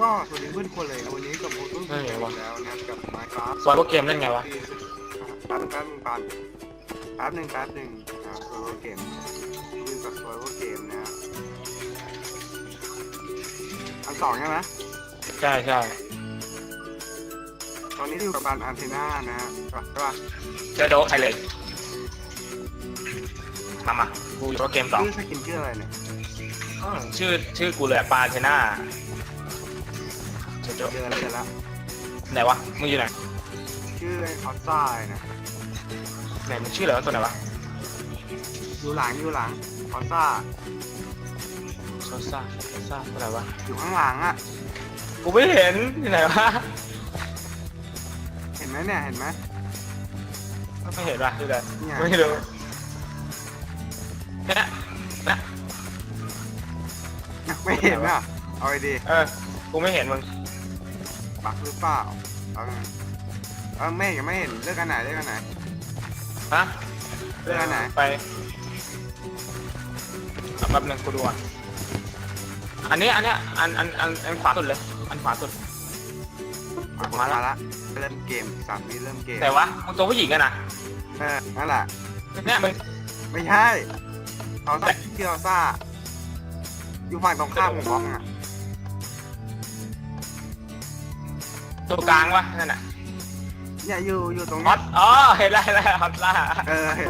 ก็สวัสดีเพื่อนคนเลยนะวันนี้กับโมตุ้นเฮ้ยไงวะแล้วนะครับกับไมค์ครับซอยพวกเกมเล่นไงวะแป๊บนึงแป๊บนึงปันแป๊บนึงแป๊บนึงครับโซโลเกมดูกับโซโลเกมนะอันสองใช่ไหมใช่ใช่ตอนนี้อยู่กับบันอันเทน่านะฮะใช่ปะเจอโดใครเลย มามากูอยู่กับเกมสองชื่อสกินชื่ออะไรเนี่ยอ้าวชื่อชื่อกูเลยอะปาเทน่า เจอโดเจอแล้วเจอแล้วไหนวะ มึงอยู่ไหนชื่อไอ้ออสซ่านะไหนมันชื่ออะไรวะตัวไหนวะอยู่หลังอยู่หลังออสซ่าโซซ่าโซซ่าตัวไหนวะ อยู่ข้างหลังอะ กูไม่เห็นที่ไหนวะเห็นไหมเนี่ยเห็นไหมไม่เห็นว่ะที่ไหนเนี่ยไม่รู้เนี่ยนะไม่เห็นอะเอาไอดีเออ กูไม่เห็นมึง บักหรือเปล่าเอาไงเออไม่ยังไม่เห็นเลือกกันไหนเลือกกันไหน ฮะเลือกอันไหน ไปเอาแป๊บนึงกูดูก่อนอันนี้อันเนี้ยอันอันอันอันขวาสุดเลย อันขวาสุด อะมาละมาละเริ่มเกมสามวิเริ่มเกมแต่วะมึงตัวผู้หญิงกันนะเออนั่นแหละเนี่ยมึงไม่ใช่เขาซ่าที่เราซ่าอยู่ฝั่งตรงข้ามของบล็อกอะ ตัวกลางวะนั่นน่ะเนี่ยอยู่อยู่ตรงฮเนี้อยตอ๋อเห็นแล้วเห็นแล้วฮอตล่าเออเห็น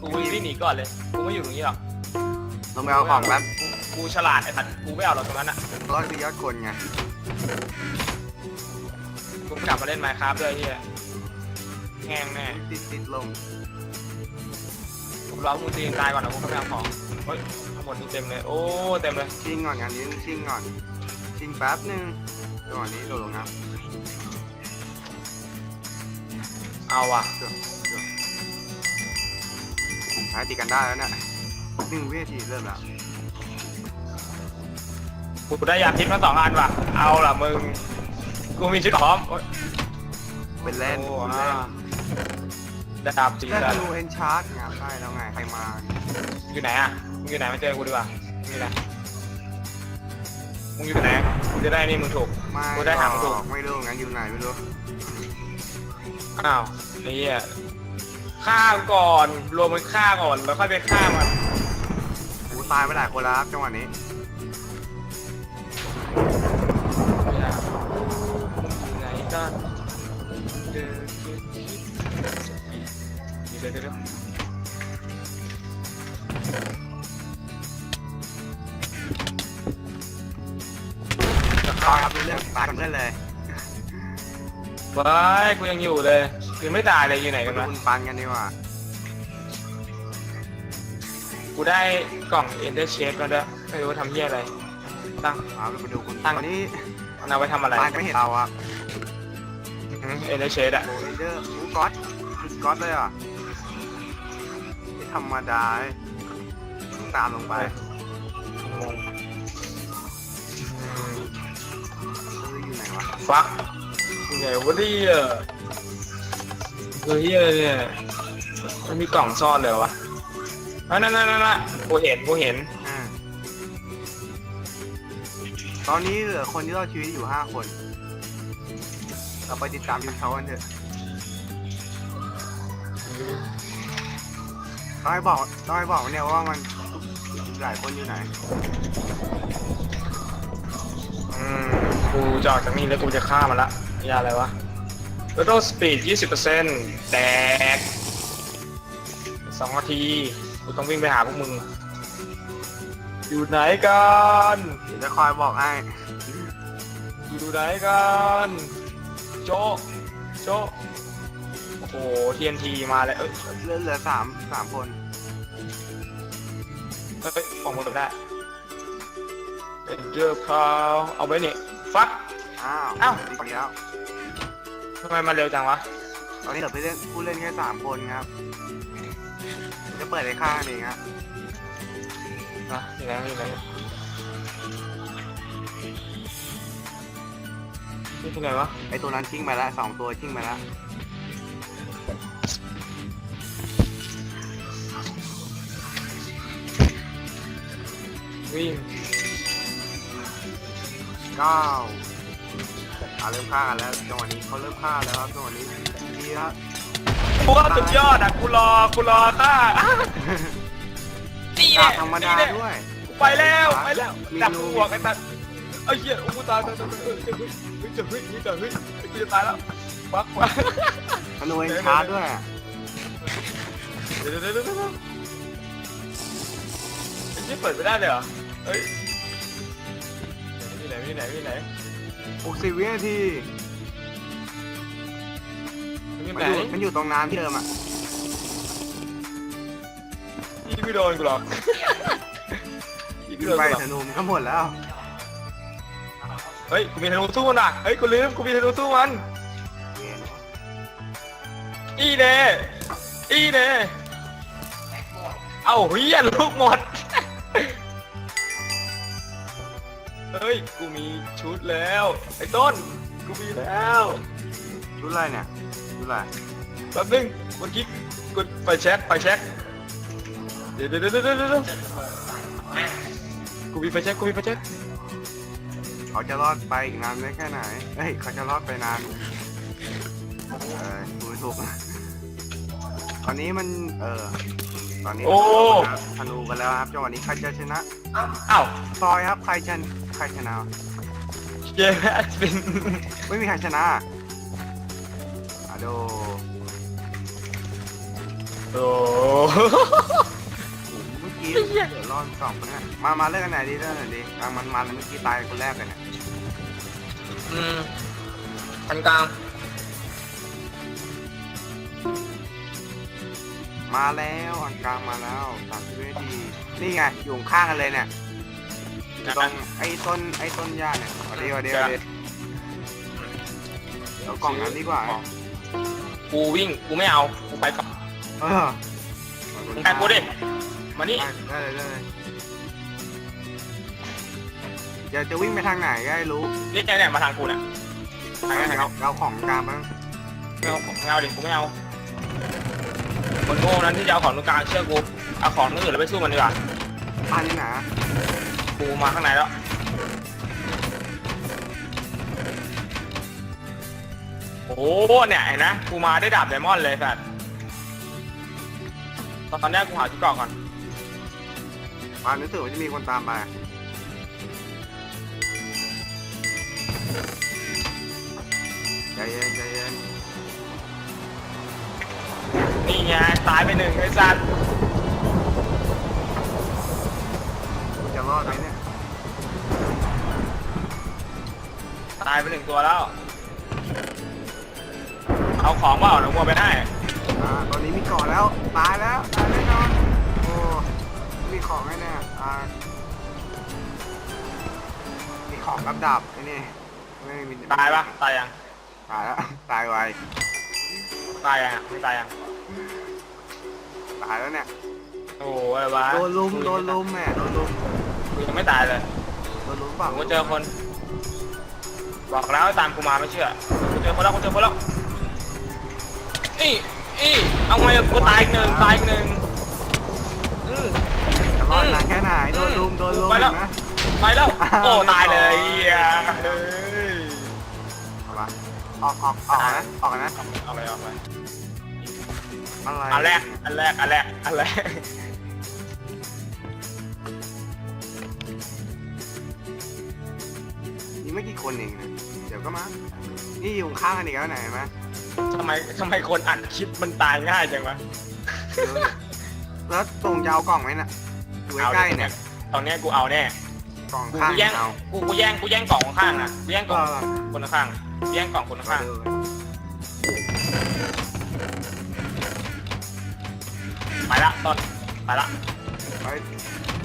กูวิ่งหนีก่อนเลยกูไม่อยู่ตรงนี้หรอกลงไปเอาของแป๊บกูกูฉลาดไอ้สัตว์กูไม่เอาหรอกตรงนั้นอะร้อยคือยอดคนไงกูกลับมาเล่นไมค์ครับด้วยไอ้เฮียแห้งแน่ติดติดลงกูรอมึงตีกันตายก่อนนะกูกำลังของเฮ้ยข้างบนนี่เต็มเลยโอ้เต็มเลยชิงก่อนงานนี้ชิงก่อนชิงแป๊บนึง จังหวะนี้โดดลงน้ำเอาว่ะเกือบเกือบผมท้ายตีกันได้แล้วเนี่ยหนึ่งวินาทีเริ่มแล้วกูได้ยาพิษมาสองอันว่ะ เอาล่ะมึง กูมีชุดพร้อมโอ๊ย เป็นเล่นโอ้เป็นอ่าเล่นดาบจีแค่กันดูเอนชาร์ดงานได้แล้วไงใครมาอยู่ไหนอะมึงอยู่ไหนมาเจอกูดีกว่ามึงอยู่ไหน มึงอยู่ไหนกูจะได้นี่มึงถูก ไม่กูได้หางถูก ไม่รู้งั้นอยู่ไหนไม่รู้อ้าวไอ้เหี้ยฆ่าก่อนรวมมันฆ่าก่อนแล้วค่อยไปฆ่ามันกูตายไปหลายคนแล้วครับจังหวะนี้ไม่ได้มึงอยู่ไหนกันเดินคิดคิดเดี๋ยวเดี๋ย ตายครับเรื่องตายกับเพื่อนเลยบายกูยังอยู่เลยยังไม่ตายเลยอยู่ไหนมากันดูวะคุณปันกันดีกว่ากูได้กล่อง Ender Shape แล้วด้วยไม่รู้ว่าทำเหี้ยอะไร ตั้งเอาไปดูคุณตั้งวันนี้มันเอาไว้ทำอะไรปันไม่เห็นเราอะอืม Ender Shape อะโอเอนเดอร์อู้ก๊อตคือก๊อตเลยอะไม่ธรรมดาเว้ยต้องตามลงไปงง ฟักยังไงวะเนี่ยเฮ้ยอะไรเนี่ยมันมีกล่องซ่อนเลยวะนั่นนั่นนั่นนั่นกูเห็นกูเห็นอ่าตอนนี้เหลือคนที่รอดชีวิตอยู่ห้าคน เราไปติดตามยูเขากันเถอะต้องให้บอกต้องให้บอกเนี่ยว่ามันหลายคนอยู่ไหน อืม กูจะออกจากนี่แล้วกูจะฆ่ามันละยาอะไรวะ Total Speed 20%แตกสองนาที กูต้องวิ่งไปหาพวกมึง อยู่ไหนกันเดี๋ยวจะคอยบอกให้อยู่ไหนกัน โจะโจะโอ้โห TNT มาเลยเอ้ยเหลือเหลือสามสามคนเอ้ยของมึงได้เอ็นเดอร์พาวเอาไว้นี่ ฟัก อ้าวอ้าวดีแล้วทำไมมาเร็วจังวะ ตอนนี้เหลือไปเล่นผู้เล่นแค่สามคนครับ จะเปิดในข้างเองครับนะอยู่ไหนอยู่ไหนนี่ที่ไหนวะไอตัวนั้นชิงไปแล้วสองตัวชิงไปแล้ววิ่ง เก้าอ่าเริ่มฆ่ากันแล้วจังหวะนี้เขาเริ่มฆ่าแล้วครับจังหวะนี้ดีครับกูว่าสุดยอดอะกูรอกูรอค่ะอะนี่แหดาละบธรรมดานี่แหละด้วยไปแล้วไปแล้วมีดับรูหัวกไอ้ตัดไอ้เหี้ยโอ้กูตายตายตายเฮ้ยเฮ้ยจะเฮ้ยนี่จะเฮ้ยกูจะตายแล้วปักปักธนูเอ็นชาร์ดด้วยเดี๋ยวเดี๋ยวเดี๋ยวเดี๋ยวไอ้เหี้ยเปิดไม่ได้เลยเหรอเฮ้ยที่ ไหนที่ไหนที่ไหน60วินาทีที่มันไหนอยู่มันอยู่ตรงน้ำที่เดิมอะยี่ไม่โดนกูหรอกยี่ไม่ยิโดงนไปกูหรอกธนูมันก็หมดแล้ว เฮ้ยกูมีธนูสู้มันอะเฮ้ยกูลืมกูมีธนูสู้มันเย็นอีเน่อีเน่เอ้าเฮียลูกหมด ฮ้ย กูมีชุดแล้ว ไอ้ต้น กูมีแล้วชุดอะไรเนี่ยชุดอะไรแป๊บนึงเมื่อกี้กูไปเช็คไปเช็คเดี๋ยวเดี๋ยวเดี๋ยวเดี๋ยวเดี๋ยวกูมีไฟเช็คกูมีไฟเช็คเขาจะรอดไปอีกนานได้แค่ไหนเฮ้ยเขาจะรอดไปนานเออดูไม่ถูกตอนนี้มันเออ ตอนนี้ธนูกันแล้วครับจังหวะนี้ใครจะชนะอ้าวซอยครับใครชนะใครชนะ เยสเป็นไม่มีใครชนะอะโดโอ้เมื่อกี้เดี๋ยวรอดสองคนนะมามาเล่นกันไหนดีเล่นกันไหนดีกลางมันมันเมื่อกี้ตายคนแรกกันเนี่ยอืมอันกลาง มาแล้วอันกลางมาแล้วสามสิบวินาทีนี่ไงอยู่ข้างกันเลยเนี่ยอยู่ตรงไอ้ต้นไอ้ต้นหญ้าเนี่ยเอาดีเอาดีเอาดีเดี๋ยวกล่องนั้นดีกว่ากูวิ่งกูไม่เอากูไปกับเออมึงแทนกูดิมานี่ได้ได้เลยได้เลยเดี๋ยวจะวิ่งไปทางไหนก็ให้รู้นี่แกเนี่ยมาทางกูเนี่ยทางนี้ทางเรานี้เราของกลางมั้งไม่เอาไม่เอาดิกูไม่เอา คนโง่นั้นที่จะเอาของตรงกลางเชื่อกูเอาของตรงอื่นแล้วไปสู้มันดีกว่าอันนี้นะกูมาข้างในแล้วโอ้เนี่ยเห็นนะกูมาได้ดาบไดมอนด์เลยแฟดตอนเนี้ยกูหาชุดเกราะก่อนปานรู้สึกว่าจะมีคนตามมาใจเย็นใจเย็น นี่ไงตายไปหนึ่งไอ้สัตว์กูจะรอดไหมเนี่ย ตายไปหนึ่งตัวแล้ว เอาของเปล่าหนูมัวไปได้ อ่า ตอนนี้มีเกาะแล้ว ตายแล้ว ตายแน่นอน โอ้ มีของไอ้เนี่ยอ่า มีของกับดับไอ้นี่ไม่มีตายปะตายยัง ตายแล้ว ตายไว ตายยังอะไม่ตายยัง ตายแล้วเนี่ย โอ้ยอะไรวะโดนลุม โดนลุมแม่โดนลุม กูยังไม่ตายเลยโดนลุมเปล่าผมก็เจอคน บอกแล้วให้ตามกูมาไม่เชื่อกูเจอคนแล้วกูเจอคนแล้วอีอีเอาไงกูตายอีกหนึ่งตายอีกหนึ่งอืม จะรอดนานแค่ไหน โดนลุม โดนลุมไปแล้วเห็นไหมไปแล้วอ้าวโอ้ตายเลยเรีเฮียยบร้อยเฮ้ยเอาปะออกออกออกนะ ออกนะ เอาไปเอาไป อะไรอันแรก อันแรก อันแรก อันแรกนี่ไม่กี่คนเองนะเดี๋ยวก็มา นี่อยู่ข้างกันอีกแล้วไหนไหมทำไมทำไมคนอัดคลิปมันตายง่ายจังวะดูดิแล้วตรงจะเอากล่องไหมน่ะอยู่ใกล้ๆเนี่ย ตอนเนี้ยกูเอาแน่ กล่องกูข้างแย่ง เอากูกูแย่ง กูแย่งกล่องข้างๆนะกูแย่งกก็ล่องคนข้างๆกูแย่งกล่องคนข้างๆ ไปละต้นไปละไป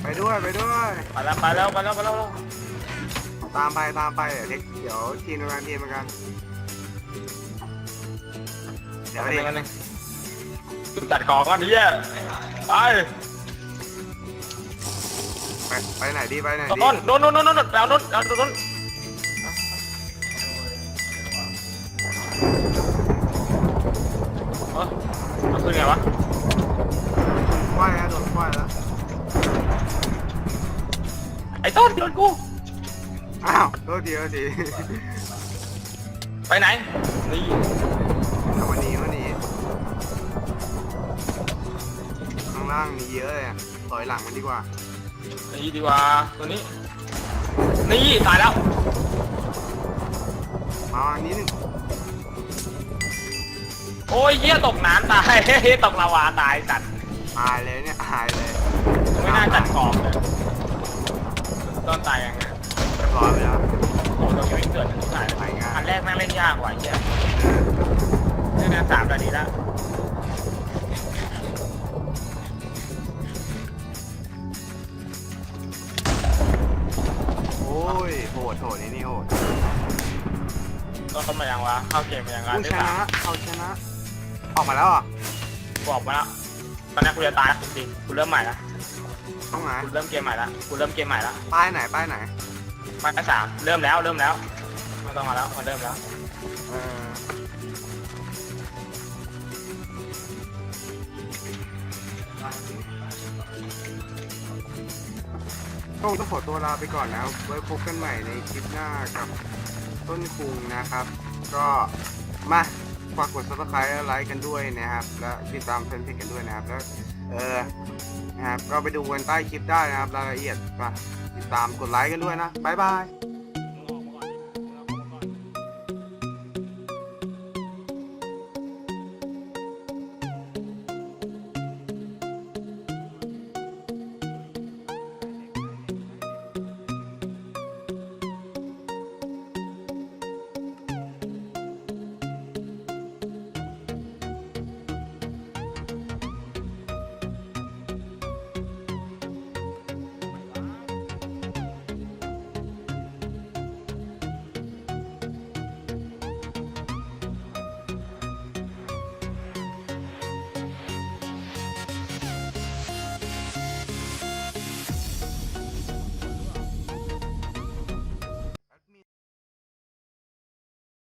ไปด้วยไปด้วย ไปละไปแล้วไปแล้วไปแล้วตามไปตามไปเดี๋ยวเด็กเดี๋ยวทีมงานทีมเหมือนกันเดี๋ยวไปดิกันนึงจัดของก่อนเฮียไปไปไปไหนดีไปไหนดีต้นโดนโดนโดนโดนแล้วโดนแล้วโดนเออมันคือไงวะ ว่ายแล้วโดนว่ายแล้วไอ้ต้นโดนกู อ้าวโทษทีโทษทีไปไหน นี่เอาวันนี้วันนี้ข้างล่างมีเยอะเลยอะถอยหลังมันดีกว่านี่ดีกว่า ตัวนี้ นี่ตายแล้ว มาอันนี้หนึ่งโอ้ยเหี้ยตกน้ำตาย ตกลาวาตายจัด อายเลยเนี่ยอายเลยไม่น่าจัดกรอบเลยต้นตายยังไงเรียบร้อยไปแล้วโอ้โหตัวยังไม่เกิดถึงไหนไปงานอันแรกแม่งเล่นยากกว่าไอ้เหี้ยนี่นะสามนาทีแล้วโอ้ยโหดโหดนี่นี่โหดก็เข้ามายังวะเข้าเกมมายังไงผู้ได้ชสานะมเอาชนะ ออกมาแล้วเหรอะบอกมาแล้ว ตอนนี้กูจะตายแล้วจริงๆกูเริ่มใหม่แล้วต้องไหนกูเริ่มเกมใหม่แล้วกูเริ่มเกมใหม่แล้วป้ายไหนป้ายไหนไปที่สามเริ่มแล้วเริ่มแล้วไม่ต้องมาแล้วมาเริ่มแล้วเออต้องต้องขอตัวลาไปก่อนนะไว้พบกันใหม่ในคลิปหน้ากับต้นคุงนะครับ ก็มา ฝากกด subscribe และไลค์กันด้วยนะครับ และติดตามเฟนเพจกันด้วยนะครับ แล้วเออนะครับก็ไปดูกันใต้คลิปได้นะครับรายละเอียดมาติดตามกดไลค์กันด้วยนะบ๊ายบาย